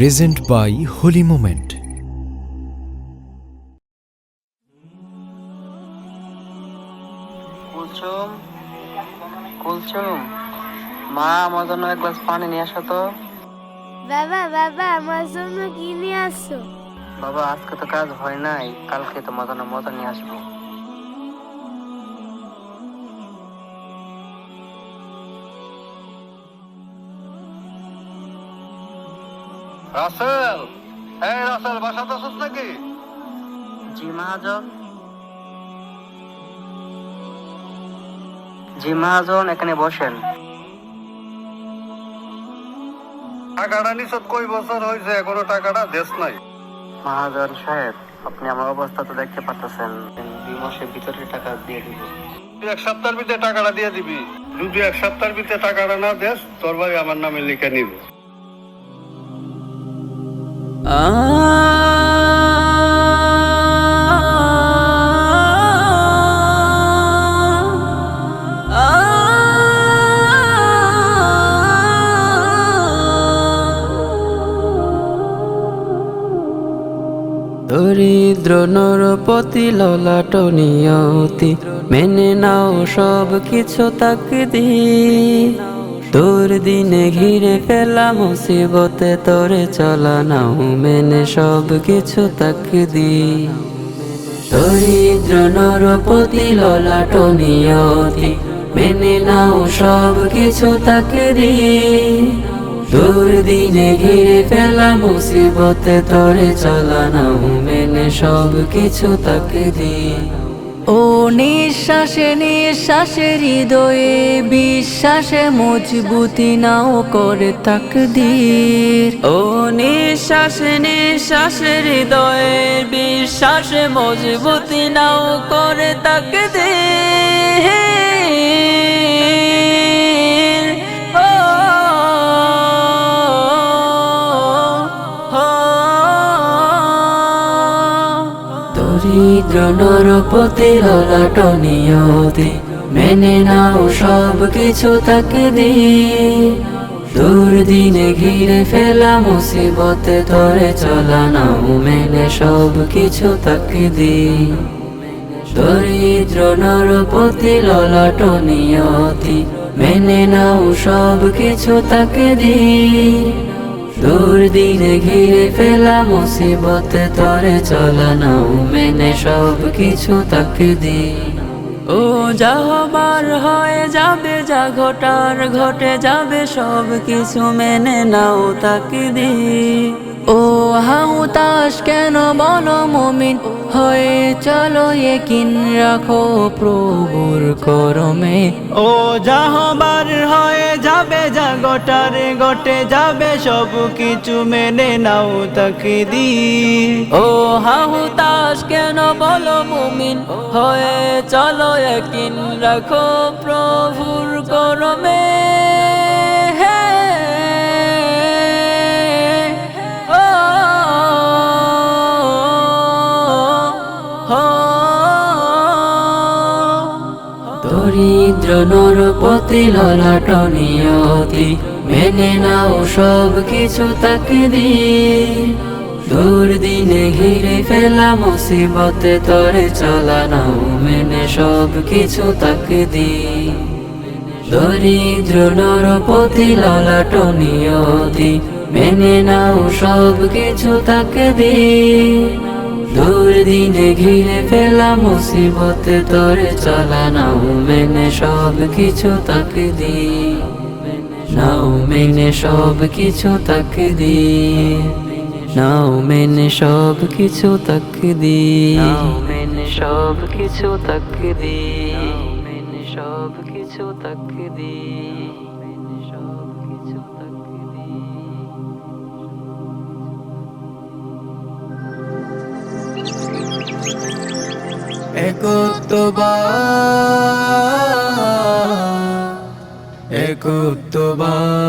Present by holy moment কুলচুম কুলচুম মা আমার জন্য এক গ্লাস পানি নিয়ে আসো তো। বাবা বাবা আমার জন্য কি নিয়ে আসছো বাবা আজকে তো কাজ হয় নাই কালকে তোমার জন্য মজা নিয়ে আসব। রাসেল এই রাসেল বাসাতে আছিস নাকি? জি মহাজন। জি মহাজন এখানে বসেন। টাকাটা নিছত কই বছর হয়েছে এখনও টাকাটা দেশ নাই। মহাজন সাহেব আপনি আমার অবস্থা তো দেখতে পাচ্ছেন দুই মাসের ভিতরে টাকা দিয়ে দিব। এক সপ্তাহের ভিতরে টাকাটা দিয়ে দিবি। যদি এক সপ্তাহের ভিতরে টাকাটা না দেস তোর ভাই আমার নামে লিখে নিবে। দরিদ্র নরপতি ললাট নিয়তি মেনে নাও সব কিছু তাকে দি তোর দিনে ঘিরে ফেলা মুসিবতে, তোরে চলা নাও, মেনে সব কিছু তাকে দি দরিদ্র নরপতি ললাট নিয়তি, মেনে নাও সব কিছু তাকে দি দূর দিনে ঘিরে ফেলা মুসিবতে, তোরে চালানা মেনে সব কিছু তাকে দি ও নিঃশ্বাসে নিঃশ্বাসে হৃদয়ে বিশ্বাসে মজবুতি নাও করে তাকদীর। ও নিঃশ্বাসে নিঃশ্বাসে হৃদয়ে বিশ্বাসে মজবুতি নাও করে তাকদীর। দরিদ্র নরপতি ললাট নিয়তি মেনে নাও সব কিছু তাকে দি দূর দিনে ঘিরে ফেলা মুসিবতে ধরে চলা নাও, মেনে সব কিছু তাকে দি দরিদ্র নরপতি ললাট নিয়তি মেনে নাও সব কিছু তাকে দি দূর দিনে ঘিরে ফেলা মুসিবতে, তরে চলা নাও, মেনে সব কিছু তাকে দি ও যা হবার হয়ে যাবে যা ঘটার, ঘটে যাবে সব কিছু মেনে নাও তাকে দি ও হাউ তাস কেন বলো মমিন? হয়ে চলো একিন রাখো প্রভুর করমে। ও যা হবার হয়ে যাবে যা গটারে গটে যাবে সব কিছু মেনে নাও তাকে দি ও হাউ তাস কেন বলো মমিন? হয়ে চলো একিন রাখো প্রভুর করমে। দরিদ্র নরপতি ললাট নিয়তি মেনে নাও সব কিছু তাকে দি দূর দিনে ঘিরে ফেলা মুসিবতে তরে চলা নাও, মেনে সব কিছু তাকে দি দরিদ্র নরপতি ললাট নিয়তি মেনে নাও সব কিছু তাকে দি দূর দিনে ঘিরে ফেলা মুসিবতে তোরে চলা নাও মেনে সব কিছু তাকে দি নাও মেনে সব কিছু তাকে দি নাও মেনে সব কিছু তাকে দি মেনে সব কিছু তাকে দি মেনে সব কিছু তাকে দি একত্ববাদ একত্ববাদ।